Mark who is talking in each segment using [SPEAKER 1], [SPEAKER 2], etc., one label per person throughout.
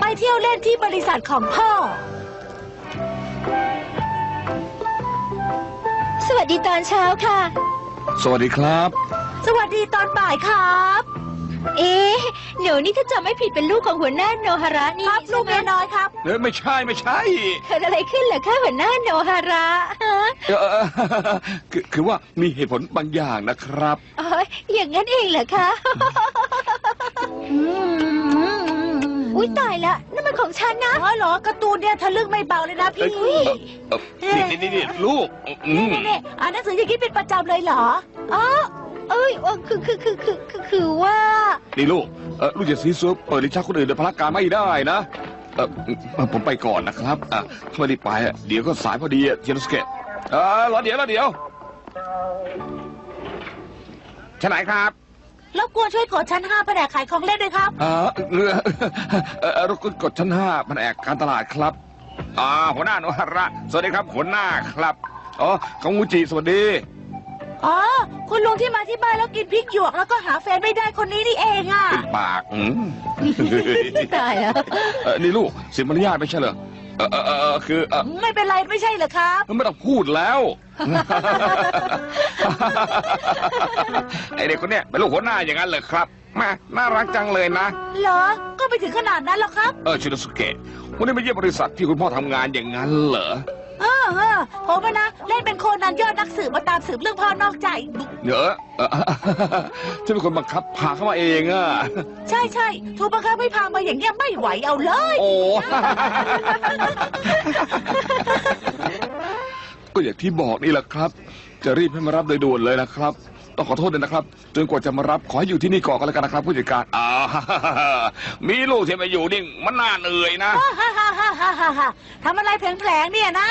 [SPEAKER 1] ไปเที่ยวเล่นที่บริษัทของพ่อ
[SPEAKER 2] สวัสดีตอนเช้าค่ะ
[SPEAKER 3] สวัสดีครับ
[SPEAKER 1] สวัสดีตอนบ่ายครับ
[SPEAKER 2] เอ๊ะหนูนี่ถ้าจำไม่ผิดเป็นลูกของหัวหน้าโนฮาระนี่
[SPEAKER 1] ครับลูกเมียน้อยครับ
[SPEAKER 3] เอ้ยไม่ใช่ไม่ใช่
[SPEAKER 2] เกิดอะไรขึ้นเหรอคะหัวหน้าโนฮาระฮะ
[SPEAKER 3] เออเออคือคือว่ามีเหตุผลบางอย่างนะครับ
[SPEAKER 2] อ๋ออย่างนั้นเองเหรอคะอุ้ ยตายละนั่นมันของฉันนะ
[SPEAKER 1] อ๋อเหรอการ์ตูนเนี่ยทะลึ่งไม่เบาเลยนะพี่
[SPEAKER 3] เออนี่นี่นี่ลูกอืม
[SPEAKER 1] นี่นี่อ่านหนังสืออย่างนี้เป็นประจำเลยเหรอ
[SPEAKER 2] อ๋อเอ้ยเออคือคือคือคือคือคือว่า
[SPEAKER 3] นี่ลูกเออลูกจะซีซัวเปิดลิ้นชักคนอื่นโดยพละการไม่ได้นะเออเออผมไปก่อนนะครับอะถ้าไม่ได้ไปอะเดี๋ยวก็สายพอดีอะเทียนสเกตเออรอเดี๋ยวรอเดี๋ยวชไหนครับ
[SPEAKER 1] รบกวนช่วยกดชั้นห้าแผนกขายของเล่นด้วยครับ
[SPEAKER 3] เออเออเออเออรบกวนกดชั้นห้าแผนกการตลาดครับอ่าหัวหน้าโนฮาระ สวัสดีครับหัวหน้าครับอ๋อของมูจิสวัสดี
[SPEAKER 1] อ๋อ คุณลุงที่มาที่บ้านแล้วกินพริกหยวก แล้วก็หาแฟนไม่ได้คนนี้นี่เองอะ
[SPEAKER 3] ปิดปากอืม
[SPEAKER 2] ตายแล้ว
[SPEAKER 3] เออนี่ลูกเสียมารยาทไม่ใช่เหรอ เออเออเออคือเออ
[SPEAKER 1] ไม่เป็นไรไม่ใช่เหรอครับ
[SPEAKER 3] ไม่ต้องพูดแล้ว ไอเด็กคนเนี้ยเป็นลูกหัวหน้าอย่างนั้นเหรอครับแม่น่ารักจังเลยนะ
[SPEAKER 1] เหรอ ก็ไปถึงขนาดนั้นหรอครับ
[SPEAKER 3] เออชินสุเกะวันนี้มาเยี่ยมบริษัทที่คุณพ่อทำงานอย่างนั้นเหรอ
[SPEAKER 1] เออเออผมอะนะ เล่นเป็นโคนันยอดนักสืบมาตามสืบเรื่องพ่อนอกใจ
[SPEAKER 3] เนอะเออฉันเป็นคนบังคับพาเข้ามาเองอะ
[SPEAKER 1] ใช่ใช่ถูกบังคับให้พามาอย่างเงี้ยไม่ไหวเอาเลย
[SPEAKER 3] โอ้ ก็อย่างที่บอกนี่แหละครับ จะรีบให้มารับโดยด่วนเลยนะครับ ต้องขอโทษด้วยนะครับจนกว่าจะมารับขอให้อยู่ที่นี่ก่อนก็แล้วกันนะครับ ผู้จัดการอ่ามีลูกที่มาอยู่นี่มันน่าเหนื่อยนะ
[SPEAKER 1] ฮ่าฮ่าฮ่าฮ่าฮ่าฮ่าทำอะไรแผลงๆเนี่ยนะ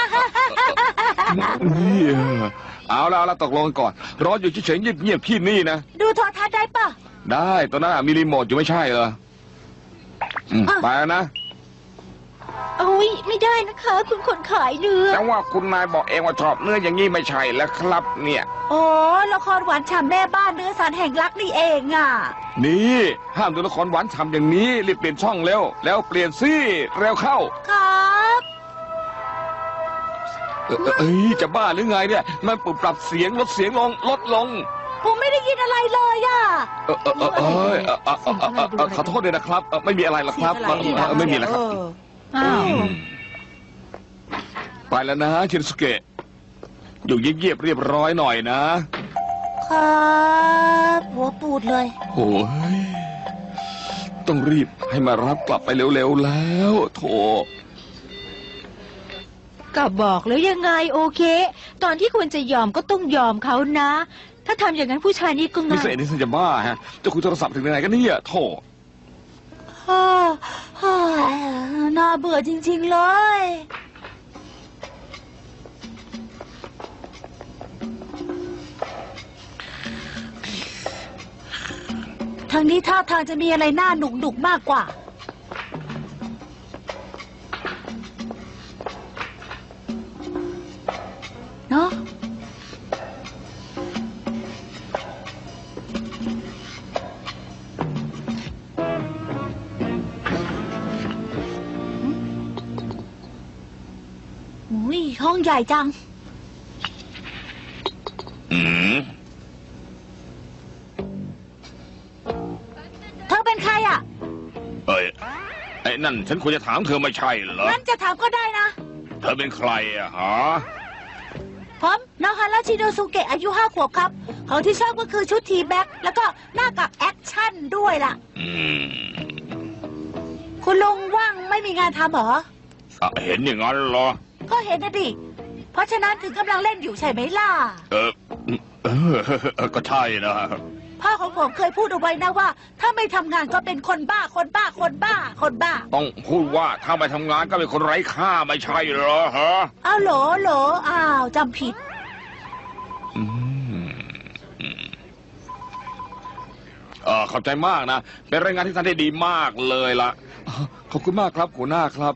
[SPEAKER 3] นี่เออเอาละเอาละตกลงกันก่อน รออยู่เฉยๆเงียบๆที่นี่นะ
[SPEAKER 1] ดูโทรทัศน์ได้ปะ
[SPEAKER 3] ได้ตอนนั้นอะมีรีโมทอยู่ไม่ใช่เหรออืมไปแล้วนะ
[SPEAKER 2] โอ้ยไม่ได้นะคะ คุณคนขายเนื้อ
[SPEAKER 3] แต่ว่าคุณนายบอกเองว่าชอบเนื้ออย่างนี้ไม่ใช่แล้วครับเนี่ย
[SPEAKER 1] โอ้ละครหวานฉ่ำแม่บ้านเนื้อสารแห่งรักนี่เองอะ
[SPEAKER 3] นี่ห้ามดูละครหวานฉ่ำอย่างนี้รีบเปลี่ยนช่องเร็ว แล้วเปลี่ยนซี่เร็วเข้า
[SPEAKER 1] ครับ
[SPEAKER 3] เออเออเอ้ยจะบ้าหรือไงเนี่ยมันปรับปรับเสียงลดเสียงลงลดลง
[SPEAKER 1] ผมไม่ได้ยินอะไรเลยอะ
[SPEAKER 3] เออเออเออเอยเออเออเออเออเออเออขอโทษด้วยนะครับเออไม่มีอะไรหรอกครับ
[SPEAKER 1] เสียงอะไร
[SPEAKER 3] เออไม่มีอะไรครับ
[SPEAKER 1] เออ
[SPEAKER 2] อ้าว
[SPEAKER 3] อืมไปแล้วนะชินสุเกะ อยู่เงียบๆเรียบร้อยหน่อยนะ
[SPEAKER 1] ครับหัวปูดเลย
[SPEAKER 3] โอ้ย ต้องรีบให้มารับกลับไปเร็วๆแล้ว โถ
[SPEAKER 2] ก็บอกแล้วยังไงโอเค ตอนที่ควรจะยอมก็ต้องยอมเขานะ ถ้าทำอย่างนั้นผู้ชายนี่ก็
[SPEAKER 3] นิ
[SPEAKER 2] ง่า
[SPEAKER 3] สัย
[SPEAKER 2] ย
[SPEAKER 3] นี่ฉันจะบ้าฮะจะคุยโทรศัพท์ถึงไหนกันเนี่ยโถ
[SPEAKER 1] ฮ่าฮ่าน่าเบื่อจริง ๆ เลย ทางนี้ท่าทางจะมีอะไรน่าหนุกหนุกๆมากกว่า ใหญ่จัง
[SPEAKER 3] อืม
[SPEAKER 1] เธอเป็นใครอะ
[SPEAKER 3] เอ้ยไอ้นั่นฉันควรจะถามเธอไม่ใช่เหรอ
[SPEAKER 1] งั้นจะถามก็ได้นะ
[SPEAKER 3] เธอเป็นใครอะฮะ
[SPEAKER 1] ผมนาฮาราชิโนสุเกะอายุห้าขวบครับ ของที่ชอบก็คือชุดทีแบ็กแล้วก็หน้ากับแอคชั่นด้วยล่ะ
[SPEAKER 3] อืม
[SPEAKER 1] คุณลุงว่างไม่มีงานทำเหรอ
[SPEAKER 3] อะเห็นอย่างนั้นเหรอ
[SPEAKER 1] ก็เห็นนะดิ เพราะฉะนั้นถึงกำลังเล่นอยู่ใช่ไหมล่ะ
[SPEAKER 3] เออเออเออก็ใช่นะ
[SPEAKER 1] พ่อของผมเคยพูดเอาไว้นะว่า ถ้าไม่ทำงานก็เป็นคนบ้าคนบ้าคนบ้าคนบ้า
[SPEAKER 3] ต้องพูดว่าถ้าไปทำงานก็เป็นคนไร้ค่าไม่ใช่เหรอฮะ
[SPEAKER 1] อ้าวโหลโหลอ้าวจำผิด
[SPEAKER 3] อืมอืมเออขอบใจมากนะ เป็นรายงานที่ท่านได้ดีมากเลยล่ะขอบคุณมากครับหัวหน้าครับ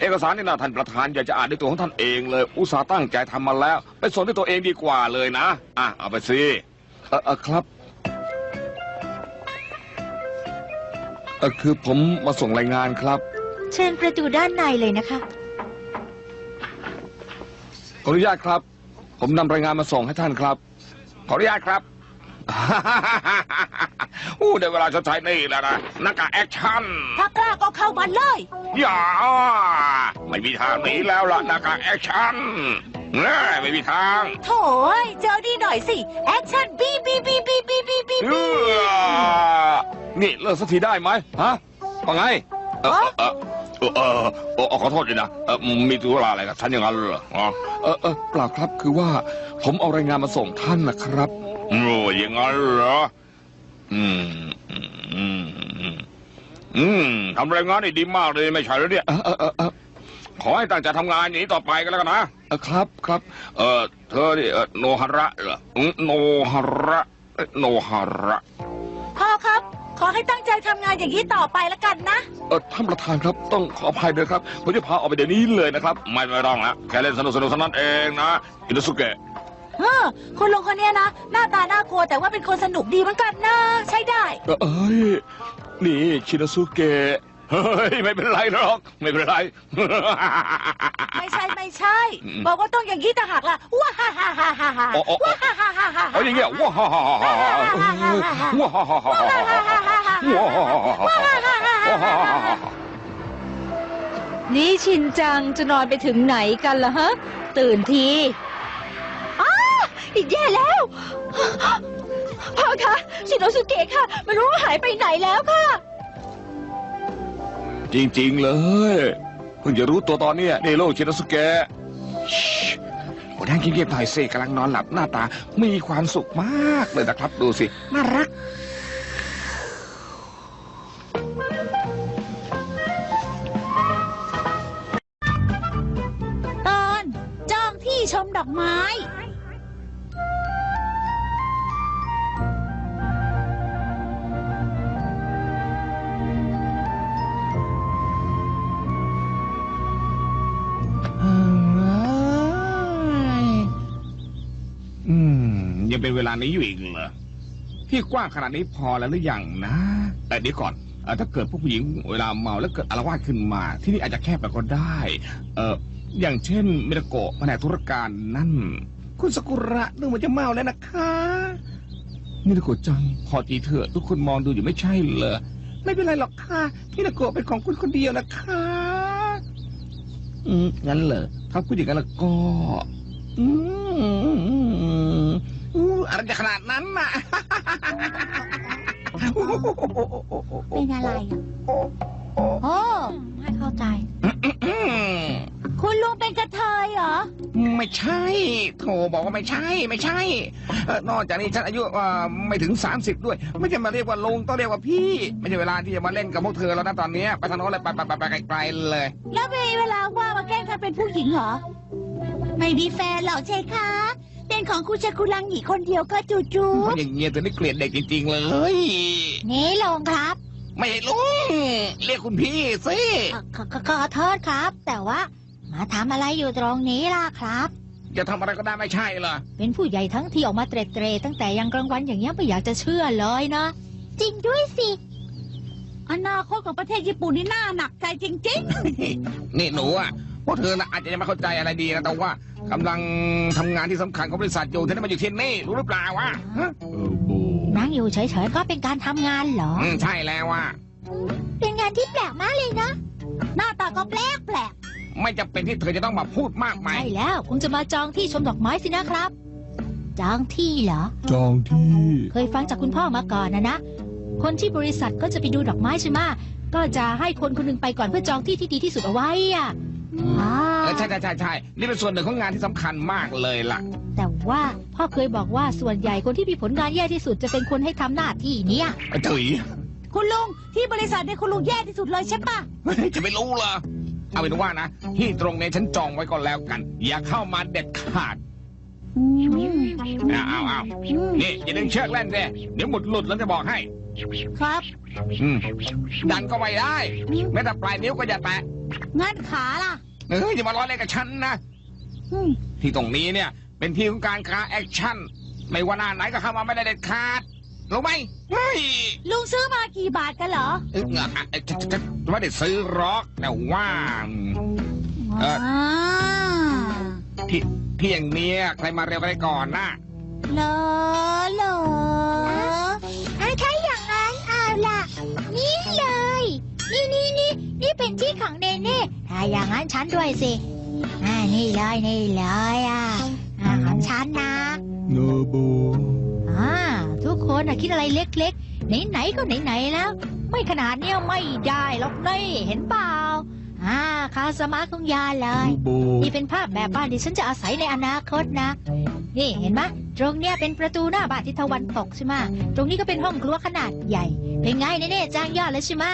[SPEAKER 3] เอกสารนี่นะท่านประธานอยากจะอ่านด้วยตัวของท่านเองเลย อุตส่าห์ตั้งใจทำมาแล้ว ไปส่งด้วยตัวเองดีกว่าเลยนะ อะ เอาไปสิเออเออครับเออคือผมมาส่งรายงานครับ
[SPEAKER 2] เชิญประตูด้านในเลยนะคะ
[SPEAKER 3] ขออนุญาตครับ ผมนำรายงานมาส่งให้ท่านครับ ขออนุญาตครับ อู้ได้เวลาชดใช้หนี่แล้วนะหนักกากแอคชั่น
[SPEAKER 1] ถ้ากล้าก็เข้ามาเลย
[SPEAKER 3] อย่า ไม่มีทางหนีแล้วล่ะหนักกากแอคชั่นเอ้ยไม่มีทาง
[SPEAKER 1] โถ่เอ้ยเจอดีหน่อยสิ แอคชั่นบีบีบีบีบีบีบี
[SPEAKER 3] เอ้อนี่เลิกสักทีได้ไหมฮะว่าไงเออเออเออเออเออเออขอโทษด้วยนะเออมีธุระอะไรกับฉันอย่างนั้นเหรออ๋อเออเออเปล่าครับคือว่าผมเอารายงานมาส่งท่านนะครับโอ้อย่างนั้นเหรออืมอืมอืมอืมอืมทำรายงานได้ดีมากเลยไม่ใช่เหรอเนี่ย ขอให้ตั้งใจทำงานอย่างนี้ต่อไปกันแล้วกันนะ เออครับครับ เออเธอนี่เออโนฮาระเหรออืมโนฮาระเอ้ยโนฮาระ
[SPEAKER 1] พ่อครับ ขอให้ตั้งใจทำงานอย่างนี้ต่อไปแล้วกันนะ
[SPEAKER 3] เออท่านประธานครับต้องขออภัยด้วยครับผมจะพาออกไปเดี๋ยวนี้เลยนะครับไม่ไม่ต้องละแค่เล่นสนุกสนุกเท่านั้นเองนะอินโดสุเกะ
[SPEAKER 1] เออคุณลุงคนเนี้ยนะ หน้าตาน่ากลัวแต่ว่าเป็นคนสนุกดีเหมือนกันนะ ใช้ได้
[SPEAKER 3] เออเอ้ยนี่ชินโดสุเกะ เฮ้ย ไม่เป็นไรหรอก ไม่เป็นไร
[SPEAKER 1] ไม่ใช่ไม่ใช่
[SPEAKER 3] อืม
[SPEAKER 1] บอกว่าต้องอย่างนี้ต่างหากล่ะว้าฮ่าฮ่าฮ่าฮ่าฮ่า
[SPEAKER 3] อ๋ออ๋ออ๋อ
[SPEAKER 1] ว้าฮ่าฮ่าฮ่าฮ่า
[SPEAKER 3] เอาอย่างเงี้ยว้าฮ่าฮ่าฮ่าฮ่าฮ่าว้าฮ่าฮ่าฮ่าฮ่าฮ่าว้าฮ่าฮ่าฮ่าฮ่า
[SPEAKER 2] นี่ชินจังจะนอนไปถึงไหนกันล่ะฮะ ตื่นทีอ้าอีกแย่แล้ว พ่อคะชินโนสุเกะค่ะ ไม่รู้ว่าหายไปไหนแล้วค่ะ
[SPEAKER 3] จริง ๆ เลย เพิ่งจะรู้ตัวตอนเนี้ยนี่โลกชินสุเกะโอ้นั่งเงียบๆหน่อยเซ่กำลังนอนหลับหน้าตา มีความสุขมากเลยนะครับ ดูสิ น่ารัก เป็นเวลานี้อยู่อีกเหรอที่กว้างขนาดนี้พอแล้วหรือยังนะแต่เดี๋ยวก่อนเอ่อถ้าเกิดผู้หญิงเวลาเมาแล้วเกิดอารวาสขึ้นมา ที่นี่อาจจะแคบไปก็ได้ เอออย่างเช่นมิราโกะแผนกธุรการนั่น คุณสกุระนึกว่าจะเมาแล้วนะคะมิราโกะจังพอทีเถอะทุกคนมองดูอยู่ไม่ใช่เหรอไม่เป็นไรหรอกค่ะมิราโกะเป็นของคุณคนเดียวนะคะ อืมงั้นเหรอถ้าพูดอย่างนั้นแล้วก็ อืม อะไรจะขนาดนั้นน่ะ
[SPEAKER 1] เป็นอะไรอะโอ้
[SPEAKER 2] ไม่เข้าใจ
[SPEAKER 1] คุณลุงเป็นกระเทยเหรอ
[SPEAKER 3] ไม่ใช่ โถบอกว่าไม่ใช่ ไม่ใช่เอ่อนอกจากนี้ฉันอายุเอ่อไม่ถึงสามสิบด้วย ไม่ใช่มาเรียกว่าลุงต้องเรียกว่าพี่ ไม่ใช่เวลาที่จะมาเล่นกับพวกเธอแล้วนะตอนเนี้ยไปทางโน้นเลยไปไปไปไปไกลๆเลย
[SPEAKER 1] แล้วมีเวลาว่ามาแกล้งทำเป็นผู้หญิงเหรอ ไม่มีแฟนหรอกใช่คะ เป็นของคุณชากุลังหนีคนเดียวก็จูจู
[SPEAKER 3] เพราะอย่างเงี้ยเธอนี่เกลียดเด็กจริงๆเลย
[SPEAKER 1] นี่ลงครับ
[SPEAKER 3] ไม่ใช่ลุงเรียกคุณพี่สิ
[SPEAKER 1] ขอขอขอโทษครับ แต่ว่า มาทำอะไรอยู่ตรงนี้ล่ะครับ
[SPEAKER 3] จะทำอะไรก็ได้ไม่ใช่เหรอ
[SPEAKER 2] เป็นผู้ใหญ่ทั้งที่ออกมาเตรเตรตั้งแต่ยังกลางวันอย่างเงี้ยไม่อยากจะเชื่อเลยนะ
[SPEAKER 1] จริงด้วยสิ อนาคตของประเทศญี่ปุ่นนี่น่าหนักใจจริง
[SPEAKER 3] นี่หนูอะ พวกเธอนะอาจจะยังไม่เข้าใจอะไรดีนะแต่ว่ากำลังทำงานที่สำคัญของบริษัทอยู่เธอได้มาอยู่ที่นี่รู้หรือเปล่าวะฮะเออบู
[SPEAKER 2] นั่งอยู่เฉยๆก็เป็นการทำงานเหรอ
[SPEAKER 3] อืมใช่แล้วว่ะ
[SPEAKER 1] เป็นงานที่แปลกมากเลยนะ หน้าตาก็แปลกแปลก
[SPEAKER 3] ไม่จำเป็นที่เธอจะต้องมาพูดมากมาย
[SPEAKER 2] ใช่แล้วคงจะมาจองที่ชมดอกไม้สินะครับ จองที่เหรอ
[SPEAKER 3] จองที่
[SPEAKER 2] เคยฟังจากคุณพ่อมาก่อนนะนะ คนที่บริษัทก็จะไปดูดอกไม้ใช่ไหมะก็จะให้คนคนหนึงไปก่อนเพื่อจองที่ที่ดีที่สุดเอาไว้อะอ่า
[SPEAKER 3] เออใช่ใช่ใช่ใช่นี่เป็นส่วนหนึ่งของงานที่สำคัญมากเลยล่ะ
[SPEAKER 2] แต่ว่าพ่อเคยบอกว่าส่วนใหญ่คนที่มีผลงานแย่ที่สุดจะเป็นคนให้ทำหน้าที่เนี้ย
[SPEAKER 3] ถุย
[SPEAKER 1] ๆคุณลุงที่บริษัทเนี่ยคุณลุงแย่ที่สุดเลยใช่ปะ
[SPEAKER 3] เฮ้ยจะไม่รู้เหรอเอาเป็นว่านะที่ตรงนี้ฉันจองไว้ก่อนแล้วกัน อย่าเข้ามาเด็ดขาด
[SPEAKER 1] อืม
[SPEAKER 3] เอาเอาเอานี่อย่าดึงเชือกเล่นสิเดี๋ยวหมุดหลุดแล้วจะบอกให้
[SPEAKER 1] ครับ
[SPEAKER 3] อืมดันก็ไม่ได้แม้แต่ปลายนิ้วก็อย่าแตะ
[SPEAKER 1] งั้นขาล่ะ
[SPEAKER 3] เอออย่ามาล้อเล่นกับฉันนะ
[SPEAKER 1] อืม
[SPEAKER 3] ที่ตรงนี้เนี่ย เป็นที่ของการค้าแอคชั่น ไม่ว่าหน้าไหนก็เข้ามาไม่ได้เด็ดขาดรู้ไหมเฮ้ย
[SPEAKER 1] ลุงซื้อมากี่บาทกันเหรอ
[SPEAKER 3] เอ้ยอะอะจะจะจะไม่ได้ซื้อหรอกแต่ว่า เอ่อ
[SPEAKER 1] อ่า
[SPEAKER 3] ที่ที่อย่างเนี้ยใครมาเร็วไปก่อนนะ
[SPEAKER 1] เหรอเหรอ เป็นที่ของเนเน่ถ้าอย่างนั้นฉันด้วยสิอ่านี่เลยนี่เลยอะอ่าของฉันนะ
[SPEAKER 3] โนบู
[SPEAKER 2] อ่าทุกคนอะคิดอะไรเล็กๆ ไหนๆก็ไหนๆแล้ว ไม่ขนาดเนี้ยไม่ได้หรอกนี่เห็นเปล่า อ่าคาสมาร์ทของยาเลย
[SPEAKER 3] บู
[SPEAKER 2] นี่เป็นภาพแบบบ้านที่ฉันจะอาศัยในอนาคตนะ นี่เห็นไหมตรงเนี้ยเป็นประตูหน้าบ้านทิศตะวันตกใช่ไหมตรงนี้ก็เป็นห้องครัวขนาดใหญ่ เป็นไงเน่ๆจ้างยอดเลยใช่ไหม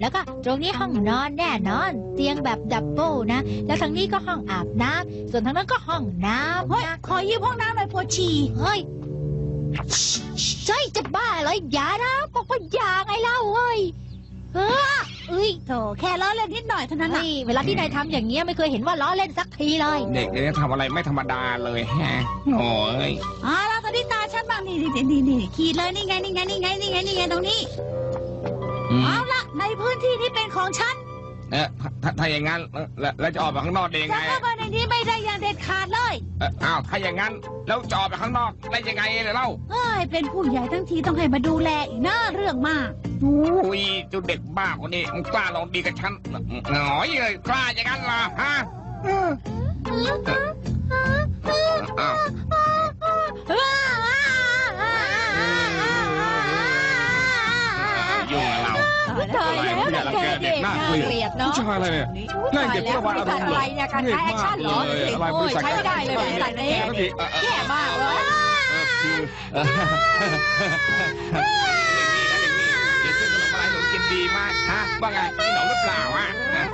[SPEAKER 2] แล้วก็ตรงนี้ห้องนอนแน่นอน เตียงแบบดับเบิลนะ แล้วทางนี้ก็ห้องอาบน้ำส่วนทางนั้นก็ห้องน้ำ
[SPEAKER 1] เฮ้ย
[SPEAKER 2] นะ
[SPEAKER 1] ขอยืมห้องน้ำหน่อยปวดฉี่
[SPEAKER 2] เฮ้ยใช่จะบ้าเหรออย่านะบอกว่าอย่าไงเล่าเว้ย เออเอ้ย
[SPEAKER 1] โถแค่ล้อเล่นนิดหน่อยเท่านั้น
[SPEAKER 2] เฮ้
[SPEAKER 1] นะ
[SPEAKER 2] ยเวลาที่นายทำอย่างเงี้ยไม่เคยเห็นว่าล้อเล่นสักทีเลย
[SPEAKER 3] เด็กเนี่ยทำอะไรไม่ธรรมดาเลยแฮะโอ้ย
[SPEAKER 1] อ่าแล้วตอนนี้ตาฉันบ้างนี่นี่นี่นี่ขีดเลยนี่ไงนี่ไงนี่ไงนี่ไงนี่ไงตรงนี้
[SPEAKER 3] อืม
[SPEAKER 1] เอาละในพื้นที่นี้เป็นของฉัน
[SPEAKER 3] เออถ้าถ้าอย่างนั้นเออแล้วแล้วจะออกไปข้างนอกได้ยัง
[SPEAKER 1] จะ
[SPEAKER 3] ไง
[SPEAKER 1] เข้ามา ในนี้ไม่ได้อย่างเด็ดขาดเลย
[SPEAKER 3] เอ่ออ้าวถ้าอย่างนั้น แล้วจะออกไปข้างนอกได้ยังไงเล่า
[SPEAKER 1] เอ้ยเป็นผู้ใหญ่ทั้งทีต้องให้มาดูแลอีกนะเรื่องมาก
[SPEAKER 3] อุ้ยเจ้าเด็กบ้าคนนี้มึงกล้าลองดีกับฉันหน่อยเลยกล้าอย่างนั้นเหรอฮะเอออ้าวยุ่งกับเรา
[SPEAKER 2] ตายแล้ว
[SPEAKER 3] อย่ารังแกเด็ก น่าเกลียด
[SPEAKER 2] เกลียดเนาะ
[SPEAKER 3] ผู้ชายอะไรเนี่ยเล่นเด็กเพื่อวาดอารมณ์
[SPEAKER 2] อะไรเนี่ยการใช้แอคชั่นเหรอ
[SPEAKER 3] อะไร
[SPEAKER 2] โอ้
[SPEAKER 3] บ
[SPEAKER 2] ย
[SPEAKER 3] ริษัท
[SPEAKER 2] ใช้ไม่ได้เลยบริษัทนี้
[SPEAKER 3] ทันทีเออเออ
[SPEAKER 2] แย่มากเลย
[SPEAKER 3] เออคือเออเดี๋ยวซื้อขนมอะไรหนูกินดีมากฮะว่าไงกินหนมหรือเปล่าอะฮะ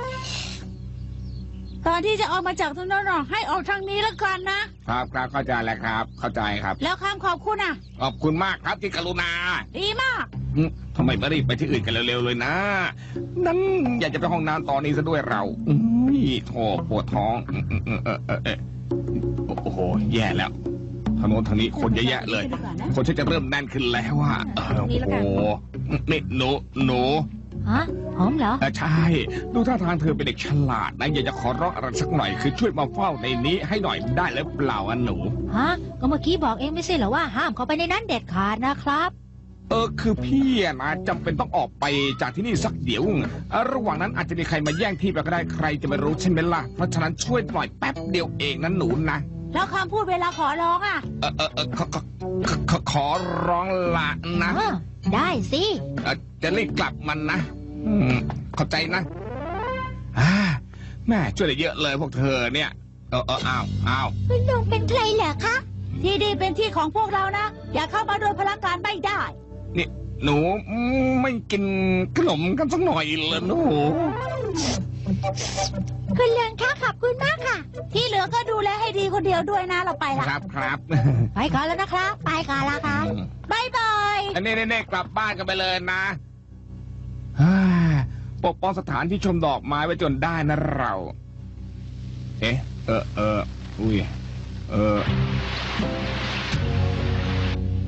[SPEAKER 1] ตอนที่จะออกมาจากตรงนั้นหรอให้ออกทางนี้แล้วกันนะ
[SPEAKER 3] ครับครับเข้าใจแล้วครับ เข้าใจครับ
[SPEAKER 1] แล้วคำขอบคุณอะ
[SPEAKER 3] ขอบคุณมากครับที่กรุณา
[SPEAKER 1] ดีมาก
[SPEAKER 3] อืม ทำไมไม่รีบไปที่อื่นกันเร็วๆเลยนะ นั้นอยากจะไปห้องน้ำตอนนี้ซะด้วยเราอุ้ยโถปวดท้องอืมอืมอืมเออเออเออโอ้โห แย่แล้วทางโน้นทางนี้คนเยอะแยะเลย คนชักจะเริ่มแน่นขึ้นแล้วว่าเออโอ้โหนี่หนูหนู
[SPEAKER 2] ฮะหอมเหรอ
[SPEAKER 3] เออใช่ ดูท่าทางเธอเป็นเด็กฉลาดนะอยากจะขอร้องอะไรสักหน่อยคือช่วยมาเฝ้าในนี้ให้หน่อยได้หรือเปล่าอะหนู
[SPEAKER 2] ฮะ ก็เมื่อกี้บอกเองไม่ใช่เหรอว่าห้ามเข้าไปในนั้นเด็ดขาดนะครับ
[SPEAKER 3] เออคือพี่อะนะจำเป็นต้องออกไปจากที่นี่สักเดี๋ยวเอ่อระหว่างนั้นอาจจะมีใครมาแย่งที่ไปก็ได้ใครจะไม่รู้ใช่ไหมล่ะเพราะฉะนั้นช่วยหน่อยแป๊บเดียวเองนะหนูนะ
[SPEAKER 1] แล้วคำพูดเวลาขอร้องอะ
[SPEAKER 3] เออเออเออขอขอขอขอขอร้องละนะ
[SPEAKER 2] อ่าได้สิ
[SPEAKER 3] เอ่อจะรีบกลับมันนะอืมเข้าใจนะอ่าแม่ช่วยได้เยอะเลยพวกเธอเนี่ยเออเอออ้าวอ้าว
[SPEAKER 1] คุณลุงเป็นใครเหรอคะที่ดีเป็นที่ของพวกเรานะ อย่าเข้ามาโดยพลังการไม่ได้
[SPEAKER 3] หนูไม่กินขนมกันสักหน่อยเหรอหนู
[SPEAKER 1] คุณเลืองคะขอบคุณมากค่ะ ที่เหลือก็ดูแลให้ดีคนเดียวด้วยนะเราไปละ
[SPEAKER 3] ครับครับ
[SPEAKER 2] ไปก่อนแล้วนะครับ
[SPEAKER 1] ไปกันละค่ะบายบาย
[SPEAKER 3] อันนี้เน่ๆกลับบ้านกันไปเลยนะฮ่าปกป้องสถานที่ชมดอกไม้ไว้จนได้นะเรา เอ๊ะ เออเอออุ้ย เออ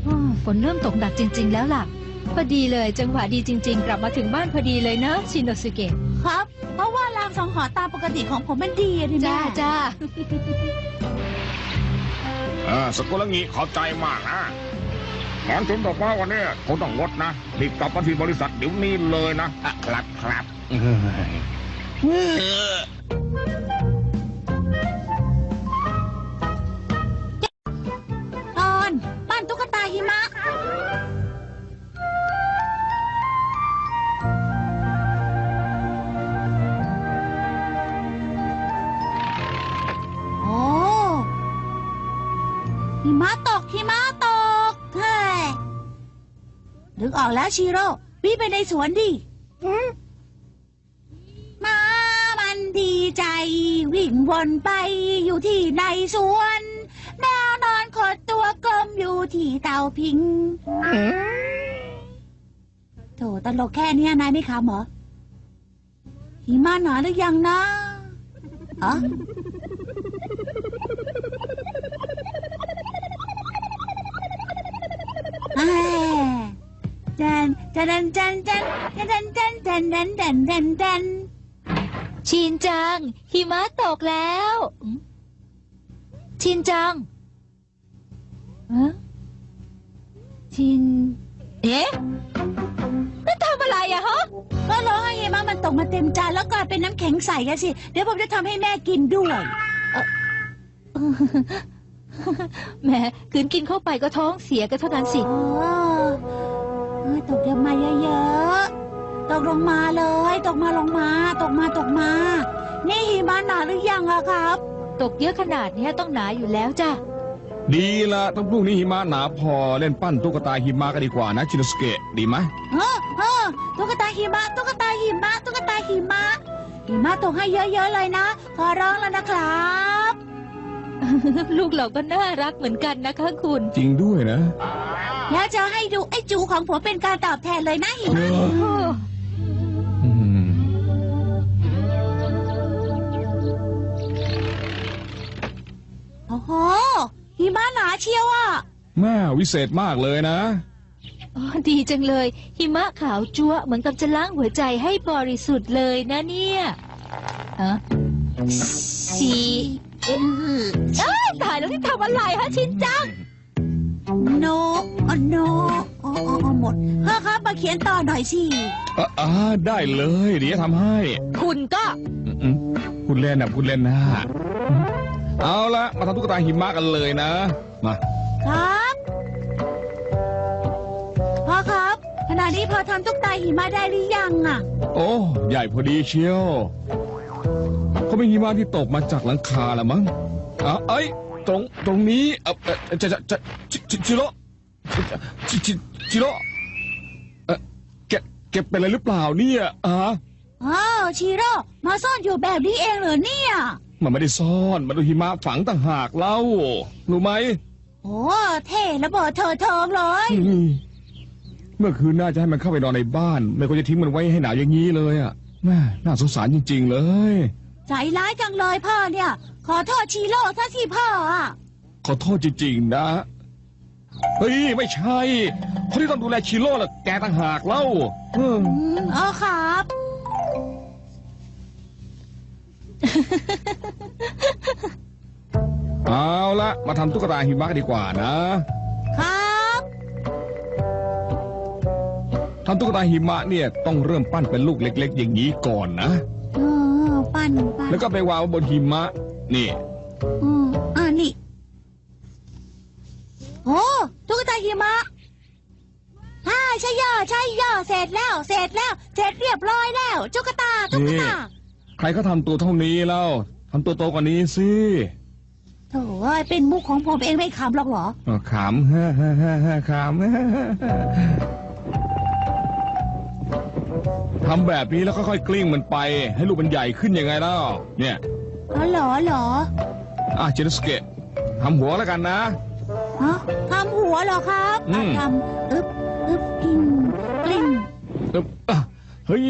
[SPEAKER 2] อ้อฝนเริ่มตกหนักจริง ๆ แล้วล่ะ พอดีเลยจังหวะดีจริง ๆ กลับมาถึงบ้านพอดีเลยนะ ชินโนสุเกะ
[SPEAKER 1] ครับ เพราะว่าลางสังหรณ์ตามปกติของผมมันดีอะดิ
[SPEAKER 2] จ้า
[SPEAKER 1] แม่
[SPEAKER 2] จ้า
[SPEAKER 3] เออสกุลงี้ขอบใจมากนะงานชมดอกไม้วันนี้คงต้องงดนะรีบกลับมาที่บริษัทเดี๋ยวนี้เลยนะอะครับครับเฮ้ยเออ
[SPEAKER 1] นึกออกแล้วชิโร่วิ่งไปในสวนดิมามันดีใจ วิ่งวนไปอยู่ที่ในสวน แมวนอนขดตัวกลมอยู่ที่เตาพิงโถตลกแค่เนี้ยนายไม่ขำเหรอหิมะหนาหรือยังนะอ๋อ จันจันจันจันจันจันจันจันจันจันจัน
[SPEAKER 2] ชินจัง หิมะตกแล้วอืมชินจังฮะชิน เอ๊ะนั่นทำอะไรอะฮะ
[SPEAKER 1] ก็รอให้หิมะมันตกมาเต็มจานแล้วกลายเป็นน้ำแข็งใสกันสิ เดี๋ยวผมจะทำให้แม่กินด้วย
[SPEAKER 2] แหมคืนกินเข้าไปก็ท้องเสียก็เท่านั้นสิ
[SPEAKER 1] โอ้เออ ตกลงมาเยอะๆ ตกลงมาเลย ตกมาลงมา ตกมาตกมา นี่หิมะหนาหรือยังอะครับ
[SPEAKER 2] ตกเยอะขนาดเนี้ยต้องหนาอยู่แล้วจ้ะ
[SPEAKER 3] ดีละต้องพรุ่งนี้หิมะหนาพอเล่นปั้นตุ๊กตาหิมะกันดีกว่านะชินสเกะดีไหม
[SPEAKER 1] เออเออตุ๊กตาหิมะตุ๊กตาหิมะตุ๊กตาหิมะหิมะตกให้เยอะๆเลยนะ ขอร้องแล้วนะครับ
[SPEAKER 2] ลูกเราก็น่ารักเหมือนกันนะคะคุณ
[SPEAKER 3] จริงด้วยนะ
[SPEAKER 1] แล้วจะให้ดูไอ้จูของผมเป็นการตอบแทนเลยนะหิ
[SPEAKER 3] เอ
[SPEAKER 1] มะ
[SPEAKER 3] ออืม
[SPEAKER 1] โอ้โหหิมะหนาเชียวอะ
[SPEAKER 3] แม่วิเศษมากเลยนะ
[SPEAKER 2] อ๋อดีจังเลย หิมะขาวจั๊วะเหมือนกับจะล้างหัวใจให้บริสุทธิ์เลยนะเนี่ยฮะสี เอ้ยตายแล้วที่ทำอะไรฮะชินจัง
[SPEAKER 1] โนอ๋อโนอ๋ออ๋ออ๋อหมดพ่อครับมาเขียนต่อหน่อยสิ
[SPEAKER 3] อะอ่าได้เลยเดี๋ยวจะทำให้
[SPEAKER 2] คุณก็
[SPEAKER 3] อืมคุณเล่นนะคุณเล่นนะอืมเอาละมาทำตุ๊กตาหิมะกันเลยนะ มา
[SPEAKER 1] ครับพ่อครับขณะนี้พอทำตุ๊กตาหิมะได้หรือยังอะ
[SPEAKER 3] โอ้ ใหญ่พอดีเชียว เขาเป็นหิมะที่ตกมาจากหลังคาละมั้งอะเอ้ยตรงตรงนี้เออเอ่อจะจะจะจิจิจิโร่จิจิจิโร่เออแกแกเป็นอะไรหรือเปล่าเนี่ยอะ
[SPEAKER 1] อ้าวชิโร่มาซ่อนอยู่แบบนี้เองเหรอเนี่ย
[SPEAKER 3] มันไม่ได้ซ่อน มันโดนหิมะฝังต่างหากเล่ารู้ไหม
[SPEAKER 1] โอ้เท่ระเบิดเธอเทิงเลย
[SPEAKER 3] อืมเมื่อคืนน่าจะให้มันเข้าไปนอนในบ้าน ไม่ควรจะทิ้งมันไว้ให้หนาวอย่างนี้เลยอะแม่น่าสงสารจริง ๆ เลย
[SPEAKER 1] ใจร้ายจังเลยพ่อเนี่ย ขอโทษชิโร่ซะสิพ่ออะ
[SPEAKER 3] ขอโทษจริงๆนะ เฮ้ย ไม่ใช่ คนที่ต้องดูแลชิโร่ล่ะแกต่างหากเล่าเออ
[SPEAKER 1] อืมอ๋อครับ
[SPEAKER 3] เอาละมาทำตุ๊กตาหิมะกันดีกว่านะครับ ทำตุ๊กตาหิมะเนี่ยต้องเริ่มปั้นเป็นลูกเล็ก ๆ อย่างนี้ก่อนนะ
[SPEAKER 1] เออปั้นปั้น
[SPEAKER 3] แล้วก็ไปวางไว้บนหิมะ นี่
[SPEAKER 1] อืมอ่านี่โอ้ตุ๊กตาหิมะฮ่าใช่ย่อใช่ย่อเสร็จแล้ว เสร็จแล้ว เสร็จเรียบร้อยแล้วตุ๊กตาตุ๊กตา
[SPEAKER 3] ใครก็ทำตัวเท่านี้แล้วทำตัวโตกว่านี้สิ
[SPEAKER 1] โถ่เอ้ยเป็นมุกของผมเองไม่ขำหรอกเหรอ
[SPEAKER 3] เออขำ ฮ่าฮ่าฮ่าฮ่าขำ ทำแบบนี้แล้วค่อยๆกลิ้งมันไป ให้ลูกมันใหญ่ขึ้นยังไงเล่าเนี่ย
[SPEAKER 1] อ๋อเหรอเหรอ
[SPEAKER 3] อะเจนสเกะทำหัวแล้วกันนะ
[SPEAKER 1] ฮะทำหัวเหรอครับ
[SPEAKER 3] อืม
[SPEAKER 1] ทำอึบอึบกินกลิ้ง
[SPEAKER 3] เอิ่มอะเฮ้ย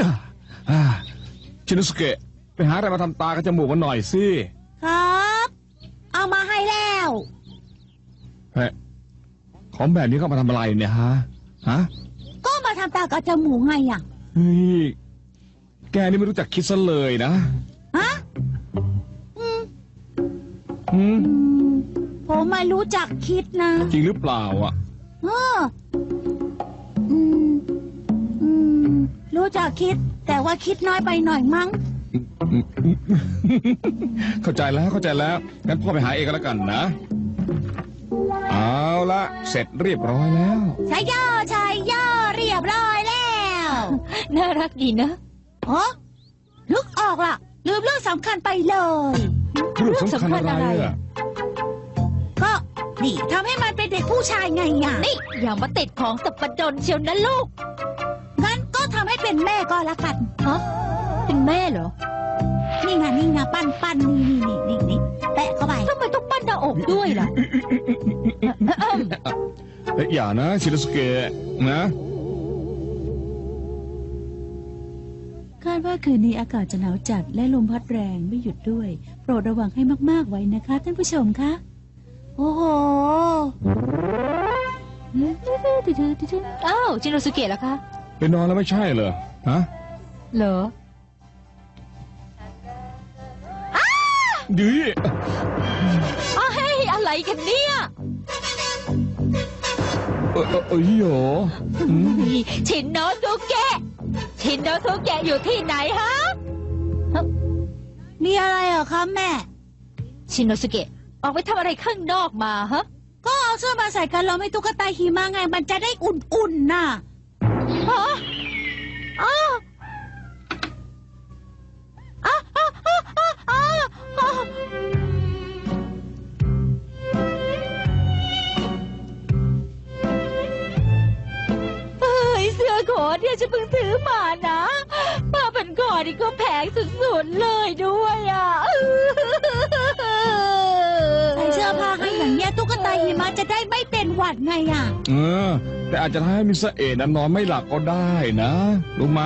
[SPEAKER 3] อะอะเจนสเกะไปหาอะไรมาทำตากับจมูกมันหน่อยสิ
[SPEAKER 1] ครับ เอามาให้แล้ว
[SPEAKER 3] เฮ้ยของแบบนี้ก็มาทำอะไรเนี่ยฮะฮะ
[SPEAKER 1] ก็มา ทำตากับจมูกไงอะ
[SPEAKER 3] เฮ้ยแกนี่ไม่รู้จักคิดซะเลยนะ
[SPEAKER 1] ฮะอืม
[SPEAKER 3] หืม
[SPEAKER 1] อืมผมไม่รู้จักคิดนะ
[SPEAKER 3] จริงหรือเปล่าอะ
[SPEAKER 1] เอออืมอืมรู้จักคิด แต่ว่าคิดน้อยไปหน่อยมั้ง
[SPEAKER 3] เข้าใจแล้วเข้าใจแล้วงั้นพ่อไปหาเองก็แล้วกันนะ เอาละเสร็จเรียบร้อยแล้ว
[SPEAKER 1] ใช่ย่อใช่ย่อเรียบร้อยแล้ว
[SPEAKER 2] น่ารักดีนะ
[SPEAKER 1] โอ้นึกออกล่ะ ลืมเรื่องสำคัญไปเลย
[SPEAKER 3] เรื่องสำคัญอะไรอะ
[SPEAKER 1] ก็นี่ทำให้มันเป็นเด็กผู้ชายไงอะ
[SPEAKER 2] นี่อย่ามาติดของสับปะดนเชียวนะลูก
[SPEAKER 1] งั้นก็ทำให้เป็นแม่ก็แล้วกัน
[SPEAKER 2] ฮะเป็นแม่เหรอ
[SPEAKER 1] นี่ไงนี่ไงปั้นปั้นนี่นี่นี่นี่นี่แปะเข้าไป
[SPEAKER 2] ทำไมต้องปั้นหน้าอกด้วยล่ะ
[SPEAKER 3] เอ้ยอย่านะชินสเกะนะ
[SPEAKER 1] ดว่าคืนนี้อากาศจะหนาวจัดและลมพัดแรงไม่หยุดด้วย โปรดระวังให้มากๆไว้นะคะท่านผู้ชมคะ โอ้โห
[SPEAKER 2] อ้าวชินโนสุเกะล่ะคะ
[SPEAKER 3] ไปนอนแล้วไม่ใช่เหรอฮะ
[SPEAKER 2] เหรอ
[SPEAKER 3] ดี
[SPEAKER 2] อ้าวเฮ้ยอะไรกันเนี่ย
[SPEAKER 3] เออเออเอ้ยโหอืม
[SPEAKER 2] ชินโนสุเกะ ชินโนสุเกะอยู่ที่ไหนฮะ
[SPEAKER 1] มีอะไรเหรอคะแม่
[SPEAKER 2] ชินโนสุเกะออกไปทำอะไรข้างนอกมาฮะ
[SPEAKER 1] ก็เอาเสื้อมาใส่กันเราไม่ตุ๊กตาหิมะไง มันจะได้อุ่นๆน่ะ
[SPEAKER 2] ฮะอ้าว งสุดๆเลยด้วยอะ
[SPEAKER 1] ใส่เสื้อผ้าให้อย่างเนี้ยตุ๊กตาหิมะจะได้ไม่เป็นหวัดไงอะ
[SPEAKER 3] เออ แต่อาจจะทำให้มิสเอะนั้นนอนไม่หลับก็ได้นะ รู้ไหม